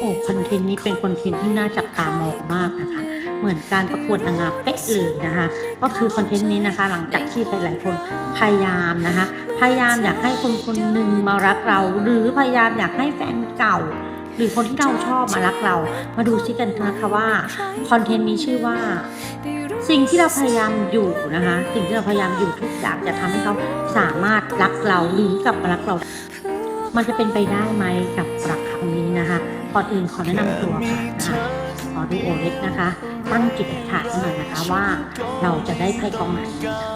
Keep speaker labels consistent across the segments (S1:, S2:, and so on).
S1: โอ้คอนเทนต์นี้เป็นคอนเทนต์ที่น่าจับตามองมากนะคะ เหมือนการประกวดนางงามเป๊ะเลยนะคะ ก็คือคอนเทนต์นี้นะคะ หลังจากที่หลายๆคนพยายามนะคะ พยายามอยากให้คนคนหนึ่งมารักเรา หรือพยายามอยากให้แฟนเก่า หรือคนที่เราชอบมารักเรา มาดูซิกันนะคะว่าคอนเทนต์นี้ชื่อว่า สิ่งที่เราพยายามอยู่นะคะ สิ่งที่เราพยายามอยู่ทุกอย่างจะทำให้เขาสามารถรักเราหรือกลับมารักเรา มันจะเป็นไปได้ไหมกับรัก คนนี้นะคะก่อนอื่นขอแนะนำตัวค่ะนะคะขอดูโอเล็กนะคะ ตั้งจิตอธิษฐานหน่อยนะคะว่าเราจะได้ไพ่กองไหน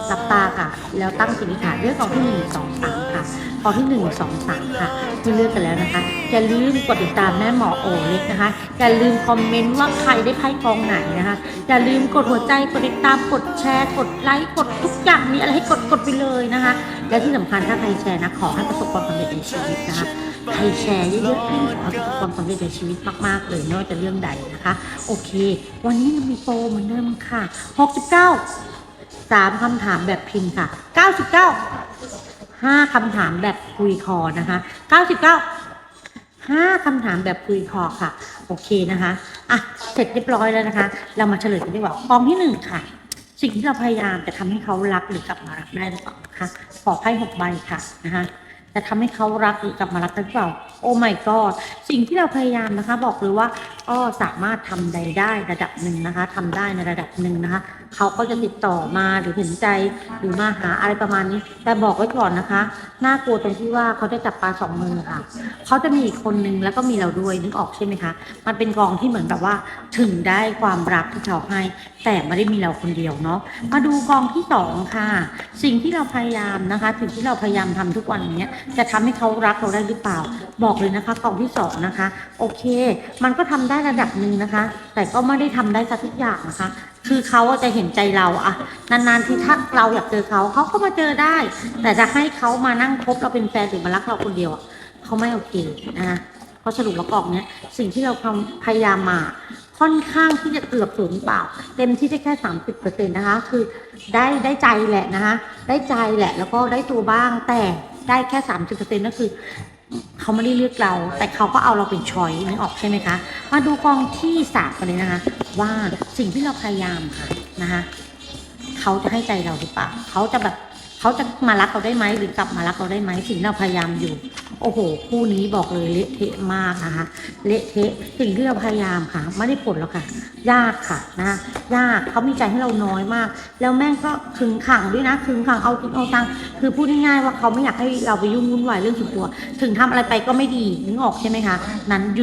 S1: หลับตาค่ะ แล้วตั้งจิตอธิษฐานเลือกกองที่หนึ่งสองสามค่ะกองที่หนึ่งสองสามค่ะเมื่อเลือกกันแล้วนะคะ อย่าลืมกดติดตามแม่หมอโอเล็กนะคะ อย่าลืมคอมเมนต์ว่าใครได้ไพ่กองไหนนะคะ อย่าลืมกดหัวใจ กดติดตาม กดแชร์ กดไลค์ กดทุกอย่างมีอะไรให้กดกดไปเลยนะคะ และที่สำคัญถ้าใครแชร์นะขอให้ประสบความสำเร็จในชีวิตนะคะ ใครแชร์เยอะๆให้ขอให้ประสบความสำเร็จในชีวิตมากๆเลยไม่ว่าจะเรื่องใดนะคะ โอเค วันนี้มีโปรเหมือนเดิมค่ะ 69สามคำถามแบบพิมพ์ค่ะ 99ห้าคำถามแบบคุยคอนะคะ 99 ห้าคำถามแบบคุยคอค่ะ โอเคนะคะอะเสร็จเรียบร้อยแล้วนะคะ เรามาเฉลยกันดีกว่ากองที่หนึ่งค่ะ สิ่งที่เราพยายามจะทำให้เขารักหรือกลับมารักได้หรือเปล่านะคะขอไพ่หกใบค่ะนะคะ จะทำให้เขารักหรือกลับมารักได้หรือเปล่า โอ้ my god สิ่งที่เราพยายามนะคะ บอกเลยว่าก็สามารถทำใดได้ระดับหนึ่งนะคะทำได้ในระดับหนึ่งนะคะ เขาก็จะติดต่อมาหรือเห็นใจหรือมาหาอะไรประมาณนี้ แต่บอกไว้ก่อนนะคะ น่ากลัวตรงที่ว่าเขาจะจับปลาสองมือค่ะ เขาจะมีอีกคนนึงแล้วก็มีเราด้วยนึกออกใช่ไหมคะ มันเป็นกองที่เหมือนแบบว่า ถึงได้ความรักที่เขาให้ แต่ไม่ได้มีเราคนเดียวเนาะ มาดูกองที่สองค่ะ สิ่งที่เราพยายามนะคะสิ่งที่เราพยายามทำทุกวันเนี้ยจะทำให้เขารักเราได้หรือเปล่า บอกเลยนะคะกองที่สองนะคะ โอเค มันก็ทำได้ระดับหนึ่งนะคะ แต่ก็ไม่ได้ทำได้ซะทุกอย่างนะคะ คือเขาจะเห็นใจเราอะนานๆที่ถ้าเราอยากเจอเขาเขาก็มาเจอได้ แต่จะให้เขามานั่งคบเราเป็นแฟนหรือมารักเราคนเดียวอะเขาไม่โอเคนะคะเพราะสรุปแล้วกล่องเนี้ยสิ่งที่เราพยายามมาค่อนข้างที่จะเกือบศูนย์เปล่า เต็มที่ได้แค่สามสิบเปอร์เซ็นต์นะคะ คือได้ได้ใจแหละนะคะ ได้ใจแหละแล้วก็ได้ตัวบ้างแต่ ได้แค่สามสิบเปอร์เซ็นต์ก็คือเขาไม่ได้เลือกเรา แต่เขาก็เอาเราเป็นชอยนึกออกใช่ไหมคะ มาดูกองที่สามกันเลยนะคะ ว่าสิ่งที่เราพยายามค่ะนะคะเขาจะให้ใจเราหรือเปล่าเขาจะแบบ เขาจะมารักเราได้ไหมหรือกลับมารักเราได้ไหมสิ่งที่เราพยายามอยู่ โอ้โห คู่นี้บอกเลยเละเทะมากนะคะ เละเทะสิ่งที่เราพยายามค่ะ ไม่ได้ผลหรอกค่ะ ยากค่ะนะยากเขามีใจให้เราน้อยมาก แล้วแม่งก็ขึงขังด้วยนะขึงขังเอาจริงเอาตังคือพูดง่ายๆว่าเขาไม่อยากให้เราไปยุ่งวุ่นวายเรื่องส่วนตัว ถึงทำอะไรไปก็ไม่ดีนึกออกใช่ไหมคะ นั้นหยุด